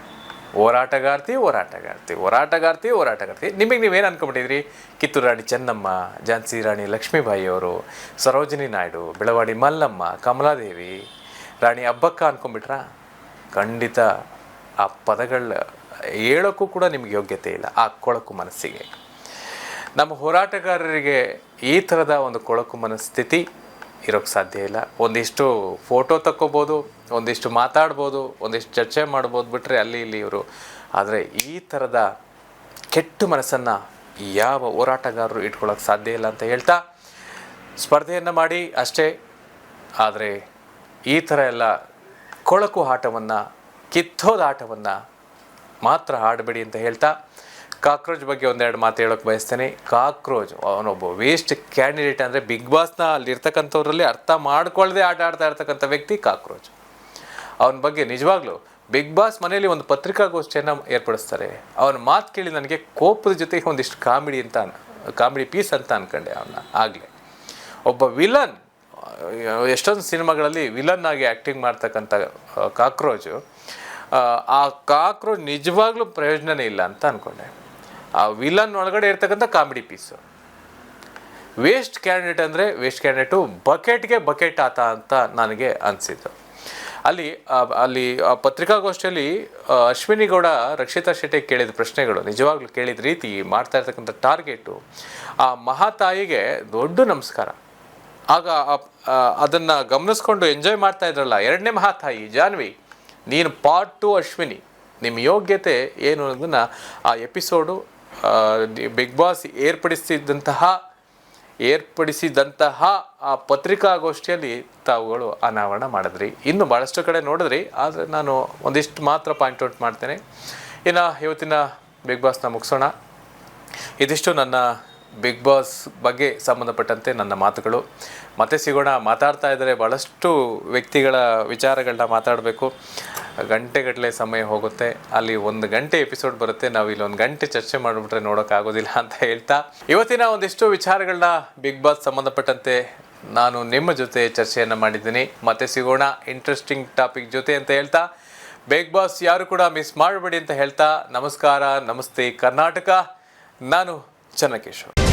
[SPEAKER 1] ಹೋರಾಟಗಾರ್ತಿ ಹೋರಾಟಗಾರ್ತಿ ಹೋರಾಟಗಾರ್ತಿ ಹೋರಾಟಗಾರ್ತಿ. ನಿಮಗೆ ನೀವೇನು ಅನ್ಕೊಂಬಿಟ್ಟಿದ್ರಿ ಕಿತ್ತೂರು ರಾಣಿ ಚೆನ್ನಮ್ಮ, ಝಾನ್ಸಿ ರಾಣಿ ಲಕ್ಷ್ಮೀಬಾಯಿ ಅವರು, ಸರೋಜಿನಿ ನಾಯ್ಡು, ಬೆಳವಾಡಿ ಮಲ್ಲಮ್ಮ, ಕಮಲಾದೇವಿ, ರಾಣಿ ಅಬ್ಬಕ್ಕ ಅನ್ಕೊಂಬಿಟ್ರಾ ಖಂಡಿತ ಆ ಪದಗಳ ಹೇಳೋಕ್ಕೂ ಕೂಡ ನಿಮಗೆ ಯೋಗ್ಯತೆ ಇಲ್ಲ, ಆ ಕೊಳಕು ಮನಸ್ಸಿಗೆ. ನಮ್ಮ ಹೋರಾಟಗಾರರಿಗೆ ಈ ಥರದ ಒಂದು ಕೊಳಕು ಮನಸ್ಥಿತಿ ಇರೋಕ್ಕೆ ಸಾಧ್ಯ ಇಲ್ಲ. ಒಂದಿಷ್ಟು ಫೋಟೋ ತಕ್ಕೋಬೋದು, ಒಂದಿಷ್ಟು ಮಾತಾಡ್ಬೋದು, ಒಂದಿಷ್ಟು ಚರ್ಚೆ ಮಾಡ್ಬೋದು ಬಿಟ್ಟರೆ ಅಲ್ಲಿ ಇಲ್ಲಿ ಇವರು. ಆದರೆ ಈ ಥರದ ಕೆಟ್ಟ ಮನಸ್ಸನ್ನು ಯಾವ ಹೋರಾಟಗಾರರು ಇಟ್ಕೊಳ್ಳೋಕ್ಕೆ ಸಾಧ್ಯ ಇಲ್ಲ ಅಂತ ಹೇಳ್ತಾ ಸ್ಪರ್ಧೆಯನ್ನು ಮಾಡಿ ಅಷ್ಟೇ. ಆದರೆ ಈ ಥರ ಎಲ್ಲ ಕೊಳಕು ಆಟವನ್ನು ಕಿತ್ತೋದ ಆಟವನ್ನು ಮಾತ್ರ ಆಡಬೇಡಿ ಅಂತ ಹೇಳ್ತಾ ಕಾಕ್ರೋಚ್ ಬಗ್ಗೆ ಒಂದೆರಡು ಮಾತು ಹೇಳೋಕ್ಕೆ ಬಯಸ್ತೇನೆ. ಕಾಕ್ರೋಚ್ ಅವನೊಬ್ಬ ವೇಸ್ಟ್ ಕ್ಯಾಂಡಿಡೇಟ್ ಅಂದರೆ ಬಿಗ್ ಬಾಸ್ನ ಅಲ್ಲಿರ್ತಕ್ಕಂಥವ್ರಲ್ಲಿ ಅರ್ಥ ಮಾಡ್ಕೊಳ್ಳದೆ ಆಟ ಆಡ್ತಾ ಇರ್ತಕ್ಕಂಥ ವ್ಯಕ್ತಿ ಕಾಕ್ರೋಚ್. ಅವನ ಬಗ್ಗೆ ನಿಜವಾಗ್ಲೂ ಬಿಗ್ ಬಾಸ್ ಮನೆಯಲ್ಲಿ ಒಂದು ಪತ್ರಿಕಾಗೋಷ್ಠಿಯನ್ನು ಏರ್ಪಡಿಸ್ತಾರೆ. ಅವನ ಮಾತು ಕೇಳಿ ನನಗೆ ಕೋಪದ ಜೊತೆಗೆ ಒಂದಿಷ್ಟು ಕಾಮಿಡಿ ಅಂತ ಕಾಮಿಡಿ ಪೀಸ್ ಅಂತ ಅನ್ಕಂಡೆ ಅವನ್ನ ಆಗಲೇ. ಒಬ್ಬ ವಿಲನ್ ಎಷ್ಟೊಂದು ಸಿನಿಮಾಗಳಲ್ಲಿ ವಿಲನ್ ಆಗಿ ಆ್ಯಕ್ಟಿಂಗ್ ಮಾಡ್ತಕ್ಕಂಥ ಕಾಕ್ರೋಚು ಆ, ಕಾಕ್ರು ನಿಜವಾಗ್ಲೂ ಪ್ರಯೋಜನನೇ ಇಲ್ಲ ಅಂತ ಅಂದ್ಕೊಂಡೆ ಆ ವಿಲನ್ ಒಳಗಡೆ ಇರ್ತಕ್ಕಂಥ ಕಾಮಿಡಿ ಪೀಸು ವೇಸ್ಟ್ ಕ್ಯಾಂಡಿಡೇಟ್ ಅಂದರೆ ವೇಸ್ಟ್ ಕ್ಯಾಂಡಿಡೇಟು ಬಕೆಟ್ಗೆ ಬಕೆಟ್ ಆತ ಅಂತ ನನಗೆ ಅನಿಸಿತು ಅಲ್ಲಿ ಅಲ್ಲಿ ಆ ಪತ್ರಿಕಾಗೋಷ್ಠಿಯಲ್ಲಿ ಅಶ್ವಿನಿ ಗೌಡ ರಕ್ಷಿತಾ ಶೆಟ್ಟಿ ಕೇಳಿದ ಪ್ರಶ್ನೆಗಳು ನಿಜವಾಗ್ಲೂ ಕೇಳಿದ ರೀತಿ ಮಾಡ್ತಾ ಇರ್ತಕ್ಕಂಥ ಟಾರ್ಗೆಟು ಆ ಮಹಾತಾಯಿಗೆ ದೊಡ್ಡ ನಮಸ್ಕಾರ. ಆಗ ಅದನ್ನು ಗಮನಿಸ್ಕೊಂಡು ಎಂಜಾಯ್ ಮಾಡ್ತಾ ಇದ್ರಲ್ಲ ಎರಡನೇ ಮಹಾತಾಯಿ ಜಾನ್ವಿ. ನೀನು ಪಾರ್ಟ್ ಟು ಅಶ್ವಿನಿ ನಿಮ್ಮ ಯೋಗ್ಯತೆ ಏನು ಅನ್ನೋದನ್ನು ಆ ಎಪಿಸೋಡು ಬಿಗ್ ಬಾಸ್ ಏರ್ಪಡಿಸಿದಂತಹ ಏರ್ಪಡಿಸಿದಂತಹ ಆ ಪತ್ರಿಕಾಗೋಷ್ಠಿಯಲ್ಲಿ ತಾವುಗಳು ಅನಾವರಣ ಮಾಡಿದ್ರಿ. ಇನ್ನು ಭಾಳಷ್ಟು ಕಡೆ ನೋಡಿದ್ರಿ, ಆದರೆ ನಾನು ಒಂದಿಷ್ಟು ಮಾತ್ರ ಪಾಯಿಂಟ್ ಔಟ್ ಮಾಡ್ತೇನೆ. ಇನ್ನು ಇವತ್ತಿನ ಬಿಗ್ ಬಾಸ್ನ ಮುಗಿಸೋಣ. ಇದಿಷ್ಟು ನನ್ನ ಬಿಗ್ ಬಾಸ್ ಬಗ್ಗೆ ಸಂಬಂಧಪಟ್ಟಂತೆ ನನ್ನ ಮಾತುಗಳು. ಮತ್ತೆ ಸಿಗೋಣ, ಮಾತಾಡ್ತಾ ಇದ್ದರೆ ಭಾಳಷ್ಟು ವ್ಯಕ್ತಿಗಳ ವಿಚಾರಗಳನ್ನ ಮಾತಾಡಬೇಕು. ಗಂಟೆಗಟ್ಟಲೆ ಸಮಯ ಹೋಗುತ್ತೆ. ಅಲ್ಲಿ ಒಂದು ಗಂಟೆ ಎಪಿಸೋಡ್ ಬರುತ್ತೆ. ನಾವು ಇಲ್ಲಿ ಒಂದು ಗಂಟೆ ಚರ್ಚೆ ಮಾಡಿಬಿಟ್ರೆ ನೋಡೋಕ್ಕಾಗೋದಿಲ್ಲ ಅಂತ ಹೇಳ್ತಾ. ಇವತ್ತಿನ ಒಂದಿಷ್ಟು ವಿಚಾರಗಳನ್ನ ಬಿಗ್ ಬಾಸ್ ಸಂಬಂಧಪಟ್ಟಂತೆ ನಾನು ನಿಮ್ಮ ಜೊತೆ ಚರ್ಚೆಯನ್ನು ಮಾಡಿದ್ದೀನಿ. ಮತ್ತೆ ಸಿಗೋಣ ಇಂಟ್ರೆಸ್ಟಿಂಗ್ ಟಾಪಿಕ್ ಜೊತೆ ಅಂತ ಹೇಳ್ತಾ. ಬಿಗ್ ಬಾಸ್ ಯಾರು ಕೂಡ ಮಿಸ್ ಮಾಡಬೇಡಿ ಅಂತ ಹೇಳ್ತಾ. ನಮಸ್ಕಾರ, ನಮಸ್ತೆ ಕರ್ನಾಟಕ. ನಾನು ಚನ್ನಕೇಶವ್.